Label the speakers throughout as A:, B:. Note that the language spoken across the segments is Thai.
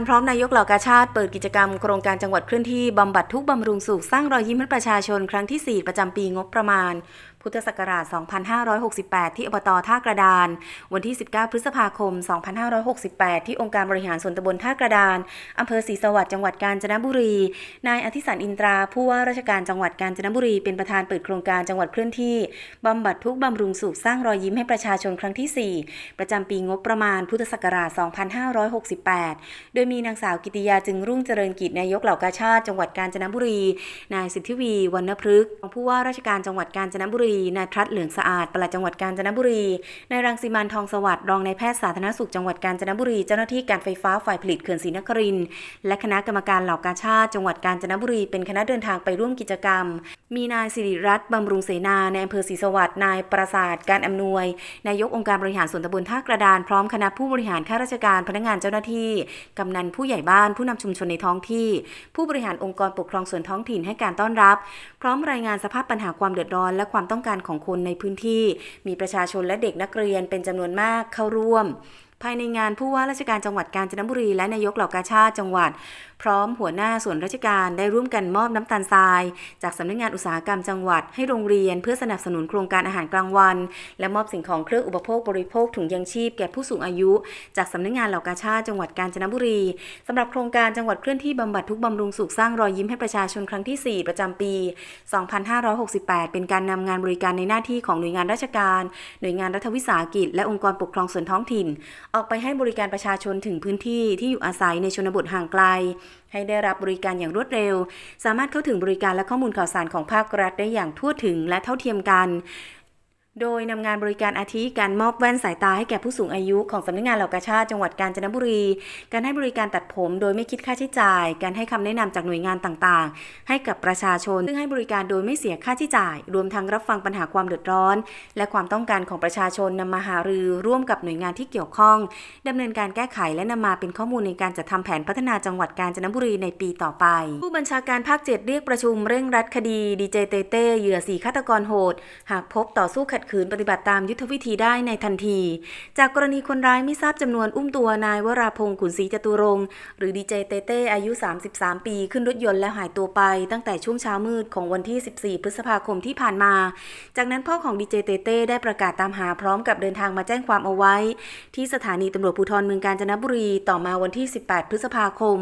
A: พ่อเมืองการพร้อมนายกเหล่ากาชาติเปิดกิจกรรมโครงการจังหวัดเคลื่อนที่บำบัดทุกบำรุงสุขสร้างรอยยิ้มให้ประชาชนครั้งที่ 4 ประจำปีงบประมาณ พุทธศักราช 2568 ที่อบตท่ากระดาน วันที่ 19 พฤษภาคม 2568 ที่องค์การบริหารส่วนตำบลท่ากระดาน อำเภอศรีสวัสดิ์จังหวัดกาญจนบุรี นายอธิสันอินตรา ผู้ว่าราชการจังหวัดกาญจนบุรีเป็นประธานเปิดโครงการจังหวัดเคลื่อนที่บำบัดทุกบำรุงสุขสร้างรอยยิ้มให้ประชาชนครั้งที่ 4 ประจำปีงบประมาณพุทธศักราช 2568 โดยมีนางสาวกิติยาจึงรุ่งเจริญกิจนายกเหล่ากาชาติจังหวัดกาญจนบุรี นายสิทธิวีวรรณพฤกษ์ผู้ว่าราชการจังหวัดกาญจนบุรีนายทรัตน์เหลืองสะอาดปลัดจังหวัดกาญจนบุรีนายรังสีมันทองสวัสดิ์รองนายแพทย์สาธารณสุขจังหวัดกาญจนบุรีเจ้าหน้าที่การไฟฟ้าฝ่ายผลิตเขื่อนศรีนครินทร์และคณะกรรมการเหล่ากาชาติจังหวัดกาญจนบุรีเป็นคณะเดินทางไปร่วมกิจกรรม มีนายสิริรัตน์บำรุงเสนาในอำเภอศรีสวัสดิ์นายประสาทการอำนวย นายกองค์การบริหารส่วนตำบลท่ากระดานพร้อมคณะผู้บริหารข้าราชการพนักงานเจ้าหน้าที่กำนันผู้ใหญ่บ้านผู้นำชุมชนในท้องที่ ผู้บริหารองค์กรปกครองส่วนท้องถิ่นให้การต้อนรับ พร้อมรายงานสภาพปัญหาความเดือดร้อนและความต้องการของคนในพื้นที่ มีประชาชนและเด็กนักเรียนเป็นจำนวนมากเข้าร่วม ภายในงานผู้ว่าราชการจังหวัดกาญจนบุรีและนายกเหล่ากาชาติจังหวัด พร้อมหัวหน้าส่วนราชการได้ร่วมกันมอบน้ำตาลทราย จากสำนักงานอุตสาหกรรมจังหวัดให้โรงเรียน เพื่อสนับสนุนโครงการอาหารกลางวัน และมอบสิ่งของเครื่องอุปโภคบริโภคถุงยังชีพแก่ผู้สูงอายุ จากสำนักงานเหล่ากาชาติจังหวัดกาญจนบุรีสำหรับโครงการจังหวัดเคลื่อนที่บำบัดทุกบำรุงสุขสร้างรอยยิ้มให้ประชาชนครั้งที่ 4 ประจำปี 2568 เป็นการนำงานบริการในหน้าที่ของหน่วยงานราชการ หน่วยงานรัฐวิสาหกิจและองค์กรปกครองส่วนท้องถิ่นออกไปให้บริการประชาชนถึงพื้นที่ที่อยู่อาศัยในชนบทห่างไกล ให้ได้รับบริการอย่างรวดเร็ว สามารถเข้าถึงบริการและข้อมูลข่าวสารของภาครัฐได้อย่างทั่วถึงและเท่าเทียมกัน โดยนำงานบริการอาทิการมอบแว่นสายตาให้แก่ผู้สูงอายุของสำนักงานเหล่ากาชาติจังหวัดกาญจนบุรี การให้บริการตัดผมโดยไม่คิดค่าใช้จ่าย การให้คำแนะนำจากหน่วยงานต่างๆ ให้กับประชาชน ซึ่งให้บริการโดยไม่เสียค่าใช้จ่าย รวมทั้งรับฟังปัญหาความเดือดร้อน และความต้องการของประชาชนนำมาหารือร่วมกับหน่วยงานที่เกี่ยวข้องดำเนินการแก้ไขและนำมาเป็นข้อมูลในการจัดทำแผนพัฒนาจังหวัดกาญจนบุรีในปีต่อไป ผู้บัญชาการภาค 7 เรียกประชุมเร่งรัดคดีดีเจเต้เต้เหยื่อสีฆาตกรโหด หากพบต่อสู้ขัดขืนปฏิบัติตามยุทธวิธีได้ในทันที จากกรณีคนร้ายไม่ทราบจำนวนอุ้มตัวนายวราพงศ์ขุนศรีจตุรงค์หรือดีเจเต้เต้อายุ 33 ปี ขึ้นรถยนต์และหายตัวไป ตั้งแต่ช่วงเช้ามืดของวันที่ 14 พฤษภาคมที่ผ่านมา จากนั้นพ่อของดีเจเต้เต้ได้ประกาศตามหาพร้อมกับเดินทางมาแจ้งความเอาไว้ ที่สถานีตำรวจภูธรเมืองกาญจนบุรีต่อมาวันที่ 18 พฤษภาคม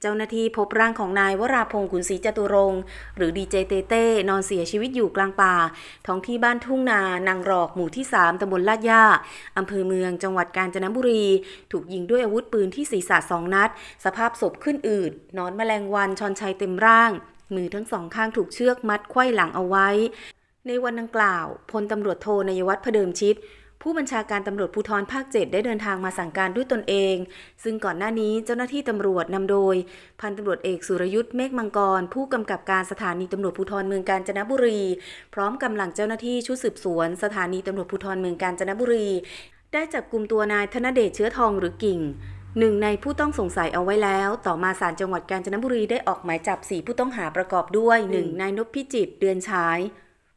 A: เจ้าหน้าที่พบร่างของนายวราพงศ์ขุนศรีจตุรงค์หรือดีเจเต้เต้นอนเสียชีวิตอยู่กลางป่า ท้องที่บ้านทุ่งนานางรอกหมู่ที่ 3ตำบลลาดย่าอำเภอเมืองจังหวัดกาญจนบุรี ถูกยิงด้วยอาวุธปืนที่ศีรษะสองนัด สภาพศพขึ้นอืดนอนแมลงวันชอนชัยเต็มร่าง มือทั้งสองข้างถูกเชือกมัดไขว้หลังเอาไว้ ในวันดังกล่าวพลตำรวจโทนายวัฒน์พเดิมชิต ผู้บัญชาการตำรวจภูธรภาค 7 ได้เดินทางมาสั่งการด้วยตนเอง ซึ่งก่อนหน้านี้เจ้าหน้าที่ตำรวจนำโดย พันตำรวจเอกสุรยุทธ์เมฆมังกร ผู้กำกับการสถานีตำรวจภูธรเมืองกาญจนบุรี พร้อมกำลังเจ้าหน้าที่ชุดสืบสวน สถานีตำรวจภูธรเมืองกาญจนบุรี ได้จับกลุ่มตัวนายธนเดชเชื้อทองหรือกิ่งหนึ่งในผู้ต้องสงสัยเอาไว้แล้ว ต่อมาศาลจังหวัดกาญจนบุรีได้ออกหมายจับสี่ผู้ต้องหาประกอบด้วย 1. นายนพพิจิตเดือนฉาย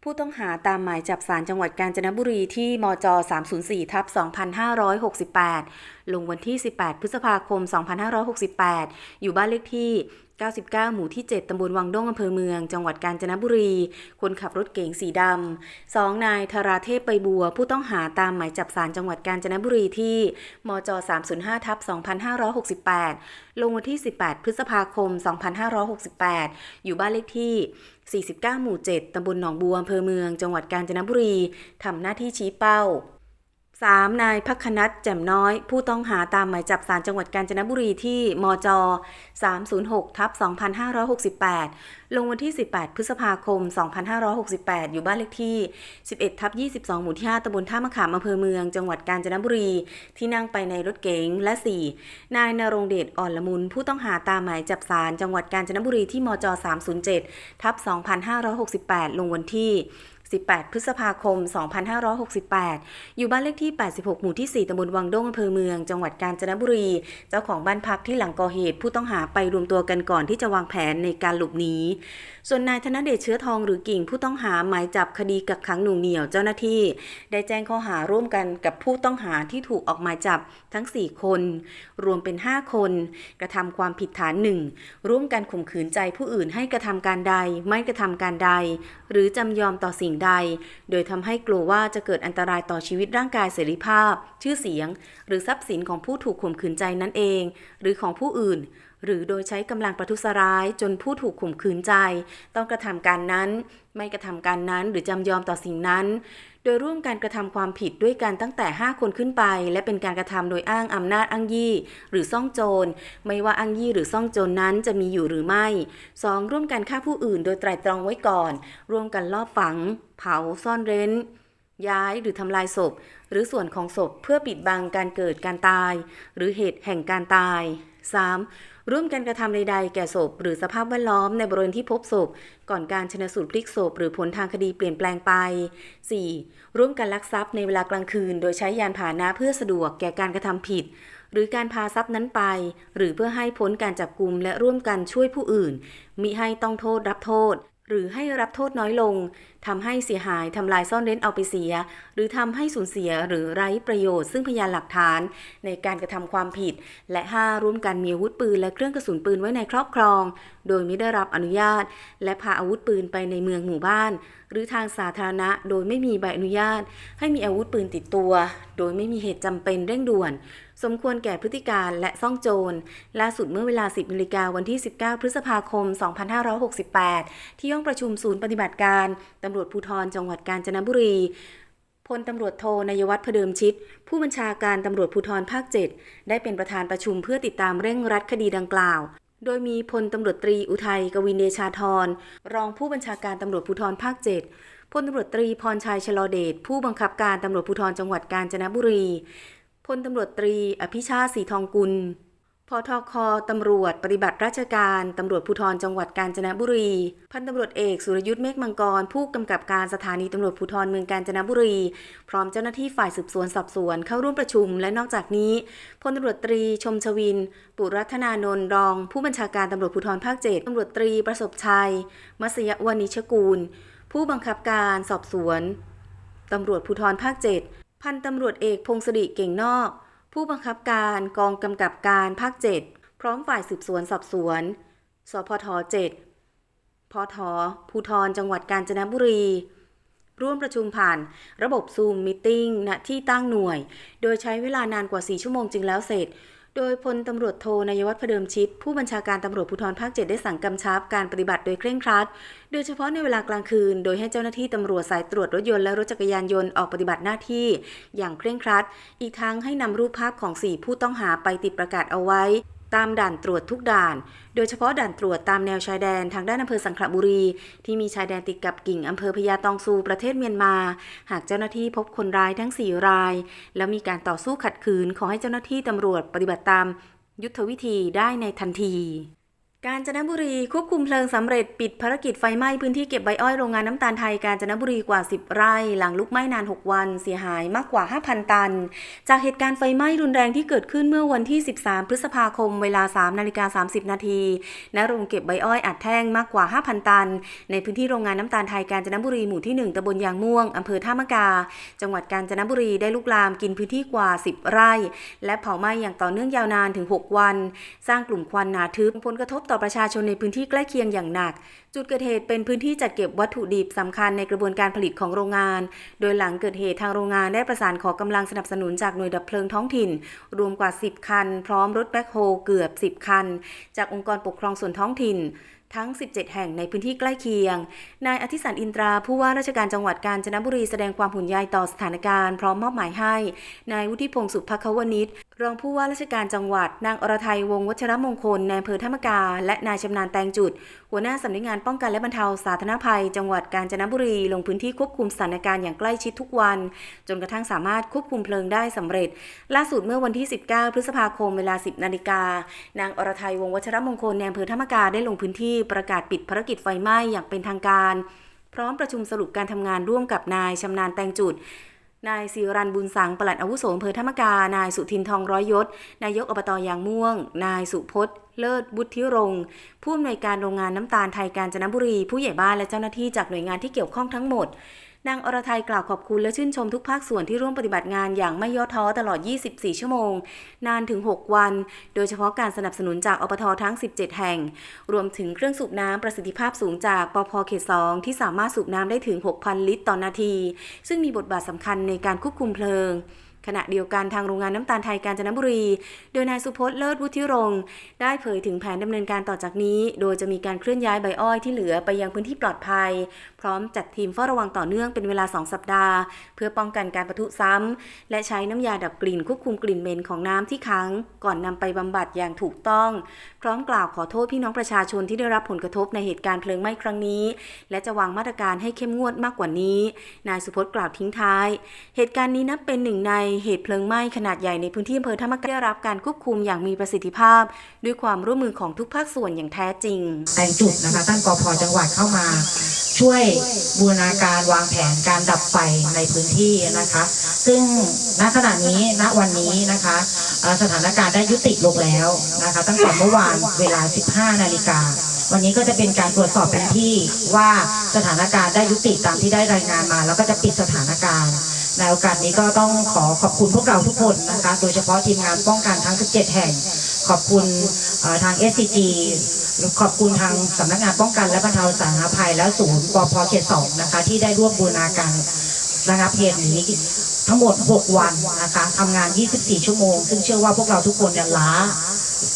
A: ผู้ต้องหาตามหมายจับสารจังหวัดกาญจนบุรีที่มจ 304ทับ2568 ลงวันที่ 18 พฤษภาคม 2568 อยู่บ้านเลขที่ 99 หมู่ที่ 7 ตำบลวังด้งอำเภอเมือง จังหวัดกาญจนบุรี คนขับรถเก๋งสีดำ 2. นายธราเทพไปบัว ผู้ต้องหาตามหมายจับศาลจังหวัดกาญจนบุรีที่ มจ 305ทับ2568 ลงวันที่ 18 พฤษภาคม 2568 อยู่บ้านเลขที่ 49 หมู่ 7 ตำบลหนองบัวอำเภอเมือง จังหวัดกาญจนบุรี ทำหน้าที่ชี้เป้า 3. นายพักนัทแจ่มน้อย ผู้ต้องหาตามหมายจับศาลจังหวัดกาญจนบุรีที่มจ 306ทับ2568 ลงวันที่ 18 พฤษภาคม 2568 อยู่บ้านเลขที่ 11ทับ22 หมู่ที่ 5ตำบลท่ามะขามอำเภอเมือง จังหวัดกาญจนบุรี ที่นั่งไปในรถเก๋งและ 4. นายนรงเดชอ่อนละมุน ผู้ต้องหาตามหมายจับศาลจังหวัดกาญจนบุรีที่มจ 307ทับ2568 ลงวันที่ 18 พฤษภาคม 2568 อยู่บ้านเลขที่ 86 หมู่ที่ 4ตำบลวังด้งอำเภอเมือง จังหวัดกาญจนบุรี เจ้าของบ้านพักที่หลังก่อเหตุผู้ต้องหาไปรวมตัวกันก่อนที่จะวางแผนในการหลบหนี ส่วนนายธนเดชเชื้อทองหรือกิ่งผู้ต้องหาหมายจับคดีกักขังหน่วงเหนี่ยวเจ้าหน้าที่ ได้แจ้งข้อหาร่วมกันกับผู้ต้องหาที่ถูกออกหมายจับทั้ง 4 คน รวมเป็น 5 คน กระทำความผิดฐานหนึ่งร่วมกันข่มขืนใจผู้อื่นให้กระทำการใด ไม่กระทำการใด หรือจำยอมต่อสิ่งใด โดยทำให้กลัวว่าจะเกิดอันตรายต่อชีวิตร่างกายเสรีภาพ ชื่อเสียง หรือทรัพย์สินของผู้ถูกข่มขืนใจนั่นเอง หรือของผู้อื่น หรือโดยใช้กำลังประทุษร้ายจนผู้ถูกข่มขืนใจ ต้องกระทำการนั้น ไม่กระทำการนั้นหรือจำยอมต่อสิ่งนั้น โดยร่วมการกระทำความผิดด้วยกันตั้งแต่ 5 คนขึ้นไป และเป็นการกระทำโดยอ้างอำนาจอ้างยี่ หรือซ่องโจร ไม่ว่าอ้างยี่หรือซ่องโจรนั้นจะมีอยู่หรือไม่ 2. ร่วมกันฆ่าผู้อื่นโดยไตรตรองไว้ก่อน ร่วมกันลอบฝัง เผาซ่อนเร้นย้ายหรือทำลายศพ หรือส่วนของศพเพื่อปิดบังการเกิดการตาย หรือเหตุแห่งการตาย 3. ร่วมกันกระทำใดๆ แก่ศพหรือสภาพแวดล้อมในบริเวณที่พบศพ ก่อนการชนสูตรพลิกศพหรือผลทางคดีเปลี่ยนแปลงไป 4. ร่วมกันลักทรัพย์ในเวลากลางคืน โดยใช้ยานพาหนะเพื่อสะดวกแก่การกระทำผิด หรือการพาทรัพย์นั้นไป หรือเพื่อให้พ้นการจับกุมและร่วมกันช่วยผู้อื่นมิให้ต้องโทษรับโทษ หรือให้รับโทษน้อยลงทำให้เสียหายทำลายซ่อนเร้นเอาไปเสีย หรือทำให้สูญเสียหรือไร้ประโยชน์ซึ่งพยานหลักฐาน ในการกระทำความผิด และ 5. ร่วมกันมีอาวุธปืนและเครื่องกระสุนปืนไว้ในครอบครอง โดยไม่ได้รับอนุญาต และพาอาวุธปืนไปในเมืองหมู่บ้าน หรือทางสาธารณะ โดยไม่มีใบอนุญาต ให้มีอาวุธปืนติดตัว โดยไม่มีเหตุจำเป็นเร่งด่วน สมควรแก่พฤติการและซ่องโจร ล่าสุดเมื่อเวลา 10นาฬิกาวันที่ 19 พฤษภาคม 2568 ที่ห้องประชุมศูนย์ปฏิบัติการตำรวจภูธรจังหวัดกาญจนบุรีพลตำรวจโทนายวัฒน์พเดิมชิต ผู้บัญชาการตำรวจภูธรภาค 7 ได้เป็นประธานประชุมเพื่อติดตามเร่งรัดคดีดังกล่าว โดยมีพลตำรวจตรีอุทัยกวินเดชาธร รองผู้บัญชาการตำรวจภูธรภาค 7พลตำรวจตรีพรชัยชลอเดชผู้บังคับการตำรวจภูธรจังหวัดกาญจนบุรี พลตำรวจตรี อภิชาสีทองกุล พทคตำรวจปฏิบัติราชการ ตำรวจภูธรจังหวัดกาญจนบุรี พันตำรวจเอกสุรยุทธ์เมฆมังกร ผู้กำกับการสถานีตำรวจภูธรเมืองกาญจนบุรี พร้อมเจ้าหน้าที่ฝ่ายสืบสวนสอบสวนเข้าร่วมประชุม และนอกจากนี้พลตำรวจตรีชมชวิน ปุรัตนานนท์รอง ผู้บัญชาการตำรวจภูธรภาคเจ็ดตำรวจตรีประสบชัย มัสยวานิชกูล ผู้บังคับการสอบสวนตำรวจภูธรภาคเจ็ด พันตำรวจเอกพงศริเก่งนอก ผู้บังคับการกองกำกับการภาค 7 พร้อมฝ่ายสืบสวนสอบสวน สพท7พทภูทรจังหวัดกาญจนบุรี ร่วมประชุมผ่านระบบซูมมิ팅ณที่ตั้งหน่วย โดยใช้เวลานานกว่า 4 ชั่วโมงจึงแล้วเสร็จ โดยพลตำรวจโทนายวัฒน์พเดิมชิด ผู้บัญชาการตำรวจภูธรภาค 7 ได้สั่งกำชับการปฏิบัติโดยเคร่งครัด โดยเฉพาะในเวลากลางคืน โดยให้เจ้าหน้าที่ตำรวจสายตรวจรถยนต์และรถจักรยานยนต์ออกปฏิบัติหน้าที่ อย่างเคร่งครัด อีกทั้งให้นำรูปภาพของ 4 ผู้ต้องหาไปติดประกาศเอาไว้ ตามด่านตรวจทุกด่าน โดยเฉพาะด่านตรวจตามแนวชายแดนทางด้านอำเภอสังขละบุรี ที่มีชายแดนติดกับกิ่งอำเภอพญาตองซูประเทศเมียนมา หากเจ้าหน้าที่พบคนร้ายทั้ง 4 ราย แล้วมีการต่อสู้ขัดขืนขอให้เจ้าหน้าที่ตำรวจปฏิบัติตาม ยุทธวิธีได้ในทันที กาญจนบุรีควบคุมเพลิงสำเร็จปิดภารกิจไฟไหม้พื้นที่เก็บใบอ้อยโรงงานน้ำตาลไทยกาญจนบุรีกว่า 10 ไร่ หลังลุกไหม้นาน 6 วัน เสียหายมากกว่า 5,000 ตัน จากเหตุการณ์ไฟไหม้รุนแรงที่เกิดขึ้นเมื่อวันที่ 13 พฤษภาคมเวลา3นาฬิกา30 นาทีณโรงเก็บใบอ้อยอัดแท่งมากกว่า 5,000 ตัน ในพื้นที่โรงงานน้ำตาลไทยกาญจนบุรีหมู่ที่ 1ตำบลยางม่วงอำเภอท่ามะกา จังหวัดกาญจนบุรีได้ลุกลามกินพื้นที่กว่า 10 ไร่ และเผาไหม้อย่างต่อเนื่องยาวนานถึง 6 วัน สร้างกลุ่มควันหนาทึบผลกระทบต่อ่อประชาชนในพื้นที่ใกล้เคียงอย่างหนัก จุดเกิดเหตุเป็นพื้นที่จัดเก็บวัตถุดิบสำคัญในกระบวนการผลิตของโรงงาน โดยหลังเกิดเหตุทางโรงงานได้ประสานขอกำลังสนับสนุนจากหน่วยดับเพลิงท้องถิ่น รวมกว่า 10 คัน พร้อมรถแบ็คโฮเกือบ 10 คัน จากองค์กรปกครองส่วนท้องถิ่น ทั้ง 17 แห่งในพื้นที่ใกล้เคียง นายอธิสันอินตราผู้ว่าราชการจังหวัดกาญจนบุรีแสดงความห่วงใยต่อสถานการณ์พร้อมมอบหมายให้ นายวุฒิพงศ์สุภควนิชรองผู้ว่าราชการจังหวัด นางอรไทยวงศ์วัชรมงคลนายอำเภอธรรมกา และนายชำนาญแตงจุด หัวหน้าสำนักงานป้องกันและบรรเทาสาธารณภัย จังหวัดกาญจนบุรี ลงพื้นที่ควบคุมสถานการณ์อย่างใกล้ชิดทุกวัน จนกระทั่งสามารถควบคุมเพลิงได้สำเร็จ ล่าสุดเมื่อวันที่ 19 พฤษภาคมเวลา 10 นาฬิกานางอรไทยวงศ์วัชรมงคลในอำเภอธรรมกาได้ลงพื้นที่ประกาศปิดภารกิจไฟไหม้อย่างเป็นทางการ พร้อมประชุมสรุปการทำงานร่วมกับนายชำนาญแตงจุดนายศิรันบุญสังปลัดอาวุโสอำเภอธรรมกา นายสุทินทองร้อยยศ นายกอบตยางม่วง นายสุพจน์ เลิศบุธิรงค์ผู้อำนวยการโรงงานน้ำตาลไทยกาญจนบุรี ผู้ใหญ่บ้านและเจ้าหน้าที่จากหน่วยงานที่เกี่ยวข้องทั้งหมด นางอรไทยกล่าวขอบคุณและชื่นชมทุกภาคส่วนที่ร่วมปฏิบัติงานอย่างไม่ย่อท้อตลอด 24 ชั่วโมง นานถึง 6 วัน โดยเฉพาะการสนับสนุนจากอปททั้ง 17 แห่ง รวมถึงเครื่องสูบน้ำประสิทธิภาพสูงจากปพเขต2ที่สามารถสูบน้ำได้ถึง 6,000 ลิตรต่อนาที ซึ่งมีบทบาทสำคัญในการควบคุมเพลิง ขณะเดียวกันทางโรงงานน้ำตาลไทยกาญจนบุรี โดยนายสุพจน์เลิศวุฒิรงค์ได้เผยถึงแผนดำเนินการต่อจากนี้ โดยจะมีการเคลื่อนย้ายใบอ้อยที่เหลือไปยังพื้นที่ปลอดภัย พร้อมจัดทีมเฝ้าระวังต่อเนื่องเป็นเวลา 2 สัปดาห์ เพื่อป้องกันการปะทุซ้ำ และใช้น้ำยาดับกลิ่นควบคุมกลิ่นเหม็นของน้ำที่ค้างก่อนนำไปบำบัดอย่างถูกต้อง พร้อมกล่าวขอโทษพี่น้องประชาชนที่ได้รับผลกระทบในเหตุการณ์เพลิงไหม้ครั้งนี้ และจะวางมาตรการให้เข้มงวดมากกว่านี้ นายสุพจน์กล่าวทิ้งท้าย เหตุการณ์นี้นับเป็นหนึ่งในเหตุเพลิงไหม้ขนาดใหญ่ในพื้นที่อำเภอธรรมกได้รับการควบคุมอย่างมีประสิทธิภาพ ด้วยความร่วมมือของทุกภาคส่วนอย่างแท้จริง
B: แต่งจุดนะคะท่านกพจังหวัดเข้ามา ช่วยบูรณาการวางแผนการดับไฟในพื้นที่นะคะ ซึ่งณขณะนี้ณวันนี้นะคะสถานการณ์ได้ยุติลงแล้วนะคะ ตั้งแต่เมื่อวานเวลา 15 นาฬิกาวันนี้ก็จะเป็นการตรวจสอบพื้นที่ว่าสถานการณ์ได้ยุติตามที่ได้รายงานมา แล้วก็จะปิดสถานการณ์ ในโอกาสนี้ก็ต้องขอขอบคุณพวกเราทุกคนนะคะ โดยเฉพาะทีมงานป้องกันทั้ง 17 แห่ง ขอบคุณทาง SCG ขอบคุณทางสำนักงานป้องกันและบรรเทาสาธารณภัยและศูนย์ปพเขตสองนะคะ ที่ได้ร่วมบูรณาการระงับเหตุนี้ทั้งหมด 6 วันนะคะทำงาน 24 ชั่วโมง ซึ่งเชื่อว่าพวกเราทุกคนเนี่ยล้า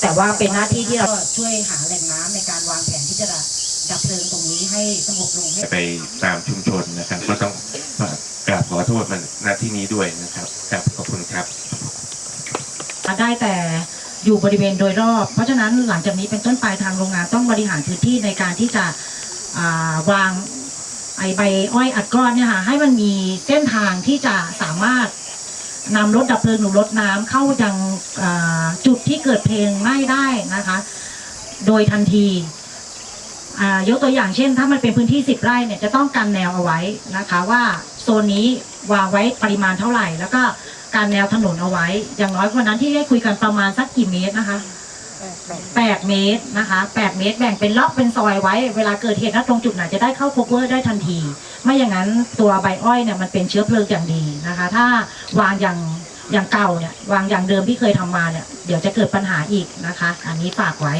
B: แต่ว่าเป็นหน้าที่ที่เราช่วยหาแหล่งน้ำในการวางแผนที่จะดับเพลิงตรงนี้ให้สงบลงให้
C: ไปตามชุมชนนะครับก็ต้อง โทษมันหน้าที่นี้ด้วยนะครับครับขอบคุณครับ
B: ได้แต่อยู่บริเวณโดยรอบ เพราะฉะนั้นหลังจากนี้เป็นต้นไปทางโรงงานต้องบริหารพื้นที่ในการที่จะาวางไอใบอ้อยอัดก้อนเนี่ยค่ะให้มันมีเส้นทางที่จะสามารถนำรถดับเพลิงหรือรถน้ำเข้ายังจุดที่เกิดเพลิงไหม้ได้นะคะ โดยทันทียกตัวอย่างเช่น ถ้ามันเป็นพื้นที่ 10 ไร่เนี่ยจะต้องกันแนวเอาไว้นะคะว่า ซนนี้วางไว้ปริมาณเท่าไหร่ แล้วก็การแนวถนนเอาไว้ อย่างน้อยกว่านั้นที่ได้คุยกันประมาณสักกี่เมตรนะคะ8เมตรนะคะ8เมตร แบ่งเป็นล็อกเป็นซอยไว้ เวลาเกิดเหตุณตรงจุดไหนจะได้เข้า cover ได้ทันที ไม่อย่างนั้นตัวใบอ้อยเนี่ยมันเป็นเชื้อเพลิงอย่างดีนะคะ ถ้าวางอย่างอย่างเก่าเนี่ยวางอย่างเดิมที่เคยทำมาเนี่ย เดี๋ยวจะเกิดปัญหาอีกนะคะ อันนี้ฝากไว้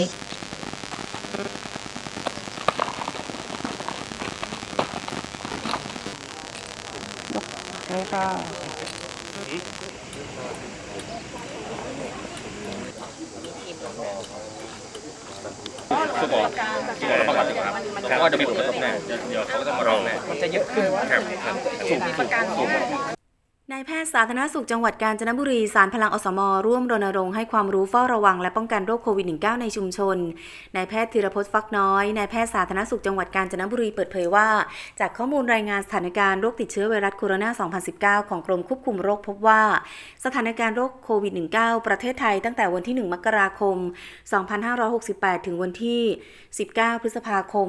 D: นี่ค่ะ
E: ก็จะมีผลกระทบแน่เดี๋ยวเดี๋ยวเขาก็ต้องมาร้องแน่
D: มันจะเยอะขึ้น
E: ครับครับสูงสูงสูง
A: นายแพทย์สาธารณสุขจังหวัดกาญจนบุรีสารพลังอสม ร่วมรณรงค์ให้ความรู้เฝ้าระวังและป้องกันโรคโควิด -19 ในชุมชน นายแพทย์ธีรพจน์ฟักน้อยนายแพทย์สาธารณสุขจังหวัดกาญจนบุรีเปิดเผยว่า จากข้อมูลรายงานสถานการณ์โรคติดเชื้อไวรัสโคโรนา 2019 ของกรมควบคุมโรคพบว่า สถานการณ์โรคโควิด -19 ประเทศไทยตั้งแต่วันที่ 1 มกราคม 2568 ถึงวันที่ 19 พฤษภาคม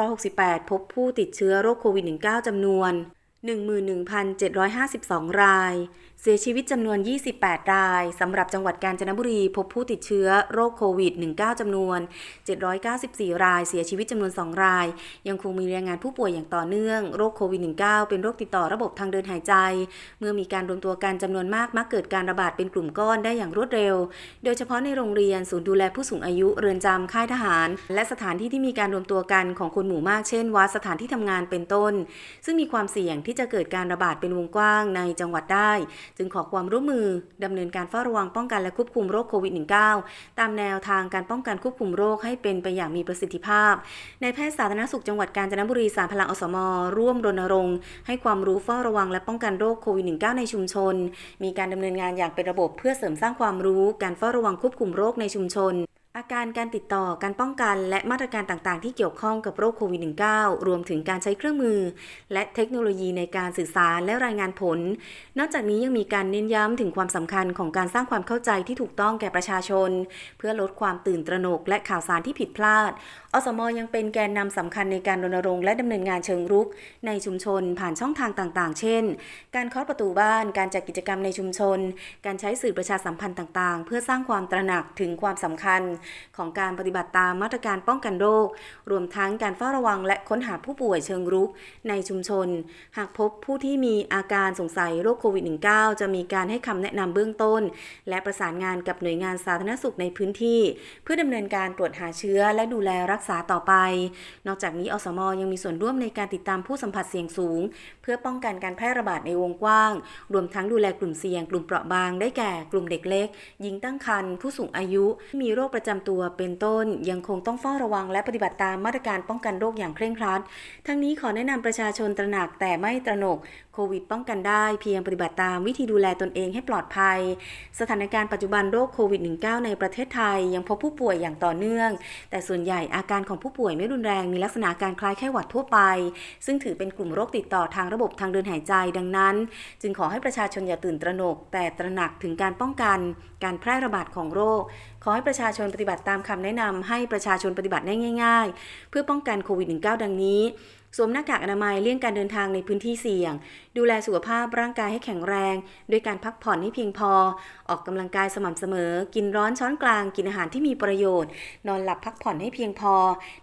A: 2568 พบผู้ติดเชื้อโรคโควิด 19 จำนวน 11,752 ราย เสียชีวิตจำนวน 28 ราย สำหรับจังหวัดกาญจนบุรี พบผู้ติดเชื้อโรคโควิด 19 จำนวน 794 ราย เสียชีวิตจำนวน 2 ราย ยังคงมีรายงานผู้ป่วยอย่างต่อเนื่อง โรคโควิด 19 เป็นโรคติดต่อระบบทางเดินหายใจ เมื่อมีการรวมตัวกันจำนวนมาก มักเกิดการระบาดเป็นกลุ่มก้อนได้อย่างรวดเร็ว โดยเฉพาะในโรงเรียน ศูนย์ดูแลผู้สูงอายุ เรือนจำ ค่ายทหาร และสถานที่ที่มีการรวมตัวกันของคนหมู่มาก เช่น วัด สถานที่ทำงาน เป็นต้น ซึ่งมีความเสี่ยงที่จะเกิดการระบาดเป็นวงกว้างในจังหวัดได้จึงขอความร่วมมือดำเนินการเฝ้าระวังป้องกันและควบคุมโรคโควิด -19 ตามแนวทางการป้องกันควบคุมโรคให้เป็นไปอย่างมีประสิทธิภาพ ในแพทย์สาธารณสุขจังหวัดกาญจนบุรีสารพลังอสม ร่วมรณรงค์ให้ความรู้เฝ้าระวังและป้องกันโรคโควิด -19 ในชุมชน มีการดำเนินงานอย่างเป็นระบบเพื่อเสริมสร้างความรู้การเฝ้าระวังควบคุมโรคในชุมชน อาการการติดต่อการป้องกันและมาตรการต่างๆ ที่เกี่ยวข้องกับโรคโควิด -19 รวมถึงการใช้เครื่องมือ และเทคโนโลยีในการสื่อสารและรายงานผล นอกจากนี้ยังมีการเน้นย้ำถึงความสำคัญของการสร้างความเข้าใจที่ถูกต้องแก่ประชาชน เพื่อลดความตื่นตระหนกและข่าวสารที่ผิดพลาด อสมยังเป็นแกนนำสำคัญในการรณรงค์และดำเนินงานเชิงรุก ในชุมชนผ่านช่องทางต่างๆ เช่น การเคาะประตูบ้าน การจัดกิจกรรมในชุมชน การใช้สื่อประชาสัมพันธ์ต่างๆ เพื่อสร้างความตระหนักถึงความสำคัญของการปฏิบัติตามมาตรการป้องกันโรค รวมทั้งการเฝ้าระวังและค้นหาผู้ป่วยเชิงรุกในชุมชน หากพบผู้ที่มีอาการสงสัยโรคโควิด -19 จะมีการให้คำแนะนำเบื้องต้น และประสานงานกับหน่วยงานสาธารณสุขในพื้นที่ เพื่อดำเนินการตรวจหาเชื้อและดูแลรักษาต่อไป นอกจากนี้อสมยังมีส่วนร่วมในการติดตามผู้สัมผัสเสี่ยงสูง เพื่อป้องกันการแพร่ระบาดในวงกว้าง รวมทั้งดูแลกลุ่มเสี่ยง กลุ่มเปราะบางได้แก่กลุ่มเด็กเล็ก หญิงตั้งครรภ์ผู้สูงอายุ มีโรคประจจำตัวเป็นต้น ยังคงต้องเฝ้าระวังและปฏิบัติตามมาตรการป้องกันโรคอย่างเคร่งครัด ทั้งนี้ขอแนะนำประชาชนตระหนักแต่ไม่ตระหนกโควิดป้องกันได้เพียงปฏิบัติตามวิธีดูแลตนเองให้ปลอดภัย สถานการณ์ปัจจุบันโรคโควิด -19 ในประเทศไทยยังพบผู้ป่วยอย่างต่อเนื่อง แต่ส่วนใหญ่อาการของผู้ป่วยไม่รุนแรงมีลักษณะการคล้ายไข้หวัดทั่วไป ซึ่งถือเป็นกลุ่มโรคติดต่อทางระบบทางเดินหายใจดังนั้น จึงขอให้ประชาชนอย่าตื่นตระหนก แต่ตระหนักถึงการป้องกัน การแพร่ระบาดของโรค ขอให้ประชาชนปฏิบัติตามคำแนะนำให้ประชาชนปฏิบัติได้ง่าย ๆ เพื่อป้องกันโควิด -19 ดังนี้ สวมหน้ากากอนามัยเลี่ยงการเดินทางในพื้นที่เสี่ยง ดูแลสุขภาพร่างกายให้แข็งแรงด้วยการพักผ่อนให้เพียงพอ ออกกำลังกายสม่ำเสมอ กินร้อนช้อนกลาง กินอาหารที่มีประโยชน์ นอนหลับพักผ่อนให้เพียงพอ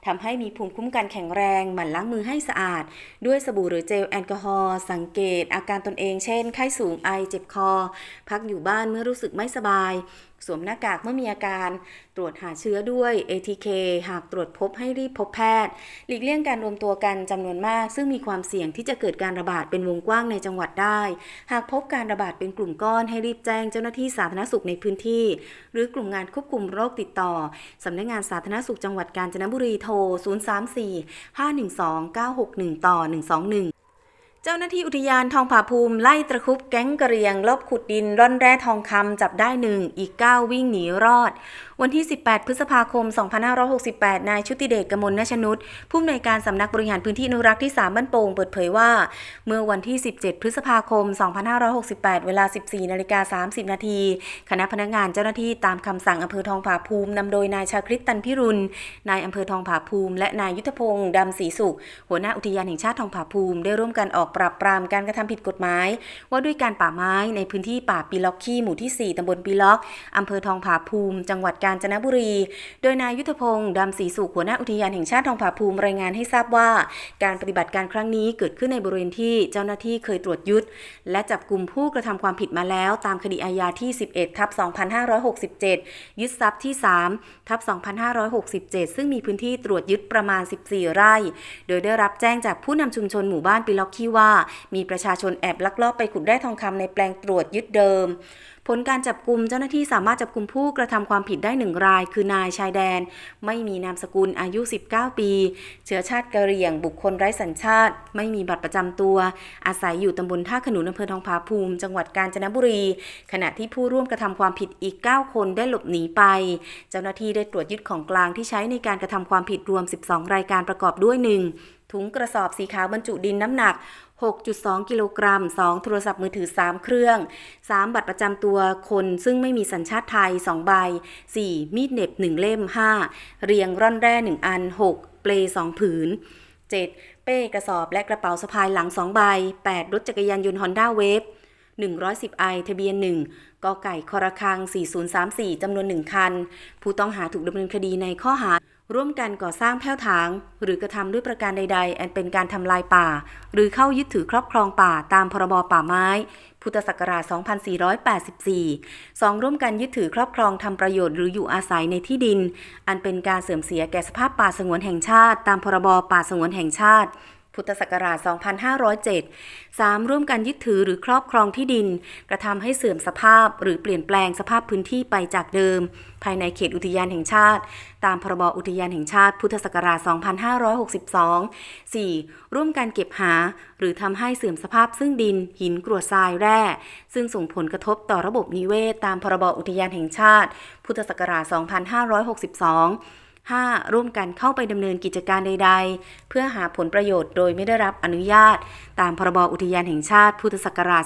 A: ทำให้มีภูมิคุ้มกันแข็งแรงหมั่นล้างมือให้สะอาด ด้วยสบู่หรือเจลแอลกอฮอล์สังเกต อาการตนเองเช่น ไข้สูงไอเจ็บคอ พักอยู่บ้านเมื่อรู้สึกไม่สบาย สวมหน้ากากเมื่อมีอาการ ตรวจหาเชื้อด้วย ATK หากตรวจพบให้รีบพบแพทย์ หลีกเลี่ยงการรวมตัวกันจำนวนมาก ซึ่งมีความเสี่ยงที่จะเกิดการระบาดเป็นวงกว้างในจังหวัดได้ หากพบการระบาดเป็นกลุ่มก้อนให้รีบแจ้งเจ้าหน้าที่สาธารณสุขในพื้นที่ หรือกลุ่มงานควบคุมโรคติดต่อสำนักงานสาธารณสุขจังหวัดกาญจนบุรีโทร 034 512 961 ต่อ 121เจ้าหน้าที่อุทยานทองผาภูมิไล่ตะครุบแก๊งกระเรียงลอบขุดดินร่อนแร่ทองคำจับได้หนึ่งอีก9วิ่งหนีรอด วันที่ 18 พฤษภาคม 2568 นายชุติเดชกมลนชนุชผู้อำนวยการสำนักบริหารพื้นที่อนุรักษ์ที่ 3 บ้านโป่งเปิดเผยว่า เมื่อวันที่ 17 พฤษภาคม 2568 เวลา 14นาฬิกา30 นาที คณะพนักงานเจ้าหน้าที่ตามคำสั่งอำเภอทองผาภูมินำโดยนายชาคริตตันพิรุณ นายอำเภอทองผาภูมิ และนายยุทธพงศ์ดำศรีสุข หัวหน้าอุทยานแห่งชาติทองผาภูมิได้ร่วมกันออกปราบปรามการกระทำผิดกฎหมาย ว่าด้วยการป่าไม้ในพื้นที่ป่าปีล็อกขี้หมู่ที่ 4ตำบลปีล็อกอำเภอทองผาภูมิ จังหวัดกาญจนบุรี โดยนายยุทธพงศ์ดำศรีสุขหัวหน้าอุทยานแห่งชาติทองผาภูมิรายงานให้ทราบว่า การปฏิบัติการครั้งนี้เกิดขึ้นในบริเวณที่เจ้าหน้าที่เคยตรวจยึดและจับกลุ่มผู้กระทำความผิดมาแล้วตามคดีอาญาที่ 11 ทับ 2567 ยึดทรัพย์ที่ 3 ทับ 2567 ซึ่งมีพื้นที่ตรวจยึดประมาณ 14 ไร่ โดยได้รับแจ้งจากผู้นำชุมชนหมู่บ้านปีล็อกขี้ว่า มีประชาชนแอบลักลอบไปขุดแร่ทองคำในแปลงตรวจยึดเดิม ผลการจับกลุ่มเจ้าหน้าที่สามารถจับกลุ่มผู้กระทำความผิดได้หนึ่งราย คือนายชายแดน ไม่มีนามสกุลอายุ 19 ปี เชื้อชาติกะเหรี่ยง บุคคลไร้สัญชาติ ไม่มีบัตรประจำตัว อาศัยอยู่ตำบลท่าขนุนอำเภอทองผาภูมิ จังหวัดกาญจนบุรี ขณะที่ผู้ร่วมกระทำความผิดอีก 9 คนได้หลบหนีไป เจ้าหน้าที่ได้ตรวจยึดของกลางที่ใช้ในการกระทำความผิดรวม 12 รายการประกอบด้วย 1. ถุงกระสอบสีขาวบรรจุดินน้ำหนัก 6.2 กิโลกรัม 2 โทรศัพท์มือถือ 3 เครื่อง 3 บัตรประจำตัวคนซึ่งไม่มีสัญชาติไทย 2 ใบ 4 มีดเน็บ 1 เล่ม 5 เรียงร่อนแร่ 1 อัน 6 เปล 2 ผืน 7 เป้กระสอบและกระเป๋าสะพายหลัง 2 ใบ 8 รถจักรยานยนต์ฮอนด้าเวฟ110ไอทะเบียน 1กอไก่คอระคัง 4034 จำนวน 1 คัน ผู้ต้องหาถูกดำเนินคดีในข้อหา ร่วมกันก่อสร้างแผ้วถาง หรือกระทำด้วยประการใดๆ อันเป็นการทำลายป่า หรือเข้ายึดถือครอบครองป่าตามพรบป่าไม้ พุทธศักราช 2484 2. ร่วมกันยึดถือครอบครองทำประโยชน์หรืออยู่อาศัยในที่ดิน อันเป็นการเสื่อมเสียแก่สภาพป่าสงวนแห่งชาติ ตามพรบป่าสงวนแห่งชาติ พุทธศักราช 2507 3. ร่วมกันยึดถือหรือครอบครองที่ดิน กระทำให้เสื่อมสภาพหรือเปลี่ยนแปลงสภาพพื้นที่ไปจากเดิม ภายในเขตอุทยานแห่งชาติ ตามพรบอุทยานแห่งชาติ พุทธศักราช 2562 4. ร่วมกันเก็บหา หรือทำให้เสื่อมสภาพซึ่งดิน หินกรวดทรายแร่ ซึ่งส่งผลกระทบต่อระบบนิเวศ ตามพรบอุทยานแห่งชาติ พุทธศักราช 2562 5. ร่วมกันเข้าไปดำเนินกิจการใด ๆ เพื่อหาผลประโยชน์โดยไม่ได้รับอนุญาต ตามพรบอุทยานแห่งชาติ พุทธศักราช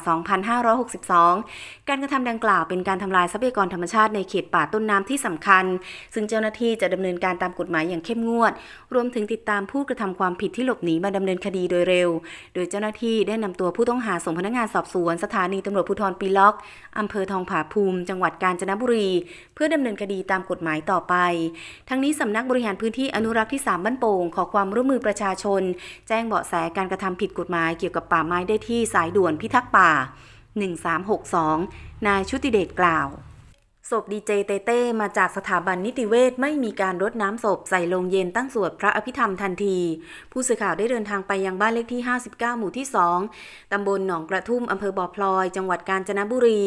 A: 2562 การกระทำดังกล่าวเป็นการทำลายทรัพยากรธรรมชาติในเขตป่าต้นน้ำที่สำคัญ ซึ่งเจ้าหน้าที่จะดำเนินการตามกฎหมายอย่างเข้มงวด รวมถึงติดตามผู้กระทำความผิดที่หลบหนีมาดำเนินคดีโดยเร็ว โดยเจ้าหน้าที่ได้นำตัวผู้ต้องหาส่งพนักงานสอบสวนสถานีตำรวจภูธรปีล็อกอำเภอทองผาภูมิ จังหวัดกาญจนบุรี เพื่อดำเนินคดีตามกฎหมายต่อไป ทั้งนี้สำนักบริหารพื้นที่อนุรักษ์ที่ 3 บ้านโป่ง ขอความร่วมมือประชาชน แจ้งเบาะแสการกระทำผิดกฎหมายเกี่ยวกับป่าไม้ได้ที่สายด่วนพิทักษ์ป่า 1362 นายชุติเดชกล่าวศพดีเจเต้เต้มาจากสถาบันนิติเวชไม่มีการรดน้ำศพใส่ลงเย็นตั้งสวดพระอภิธรรมทันที ผู้สื่อข่าวได้เดินทางไปยังบ้านเลขที่ 59 หมู่ที่ 2 ตำบลหนองกระทุ่มอำเภอบ่อพลอย จังหวัดกาญจนบุรี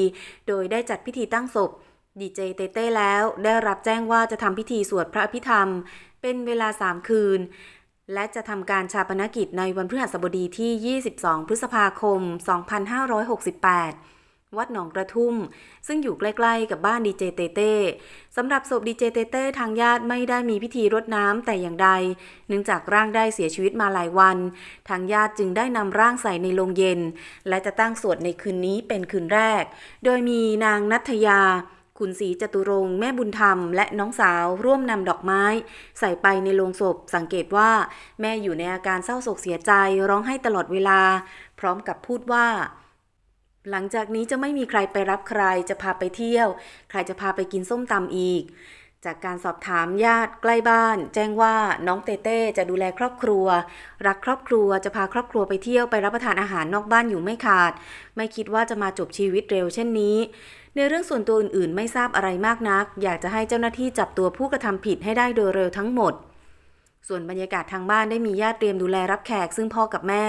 A: โดยได้จัดพิธีตั้งศพ ดีเจเต้เต้แล้วได้รับแจ้งว่าจะทำพิธีสวดพระอภิธรรม เป็นเวลา 3 คืน และจะทำการชาปนกิจในวันพฤหัสบดีที่ 22 พฤษภาคม 2568 วัดหนองกระทุ่ม ซึ่งอยู่ใกล้ ๆ กับบ้านดีเจเตเต้สำหรับศพดีเจเตเต้ทางญาติไม่ได้มีพิธีรดน้ำแต่อย่างใด เนื่องจากร่างได้เสียชีวิตมาหลายวัน ทางญาติจึงได้นำร่างใส่ในโลงเย็น และจะตั้งสวดในคืนนี้เป็นคืนแรก โดยมีนางนัทยา คุณศรีจตุรงค์แม่บุญธรรม และน้องสาวร่วมนำดอกไม้ ใส่ไปในโลงศพสังเกตว่า แม่อยู่ในอาการเศร้าโศกเสียใจร้องไห้ตลอดเวลา พร้อมกับพูดว่า หลังจากนี้จะไม่มีใครไปรับใครจะพาไปเที่ยว ใครจะพาไปกินส้มตำอีก จากการสอบถามญาติใกล้บ้าน แจ้งว่าน้องเต้เต้จะดูแลครอบครัว รักครอบครัวจะพาครอบครัวไปเที่ยวไปรับประทานอาหารนอกบ้านอยู่ไม่ขาด ไม่คิดว่าจะมาจบชีวิตเร็วเช่นนี้ ในเรื่องส่วนตัวอื่นๆ ไม่ทราบอะไรมากนัก อยากจะให้เจ้าหน้าที่จับตัวผู้กระทำผิดให้ได้โดยเร็วทั้งหมด ส่วนบรรยากาศทางบ้านได้มีญาติเตรียมดูแลรับแขก ซึ่งพ่อกับแม่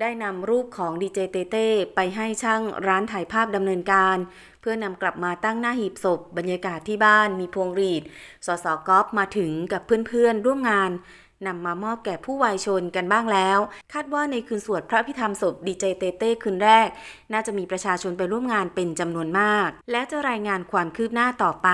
A: ได้นำรูปของดีเจเต้เต้ไปให้ช่างร้านถ่ายภาพดำเนินการ เพื่อนำกลับมาตั้งหน้าหีบศพ บรรยากาศที่บ้านมีพวงหรีดสสก๊อฟมาถึงกับเพื่อนๆร่วมงาน นำมามอบแก่ผู้วายชนกันบ้างแล้ว คาดว่าในคืนสวดพระพิธรรมศพดีเจเตเต้คืนแรก น่าจะมีประชาชนไปร่วมงานเป็นจำนวนมาก และจะรายงานความคืบหน้าต่อไป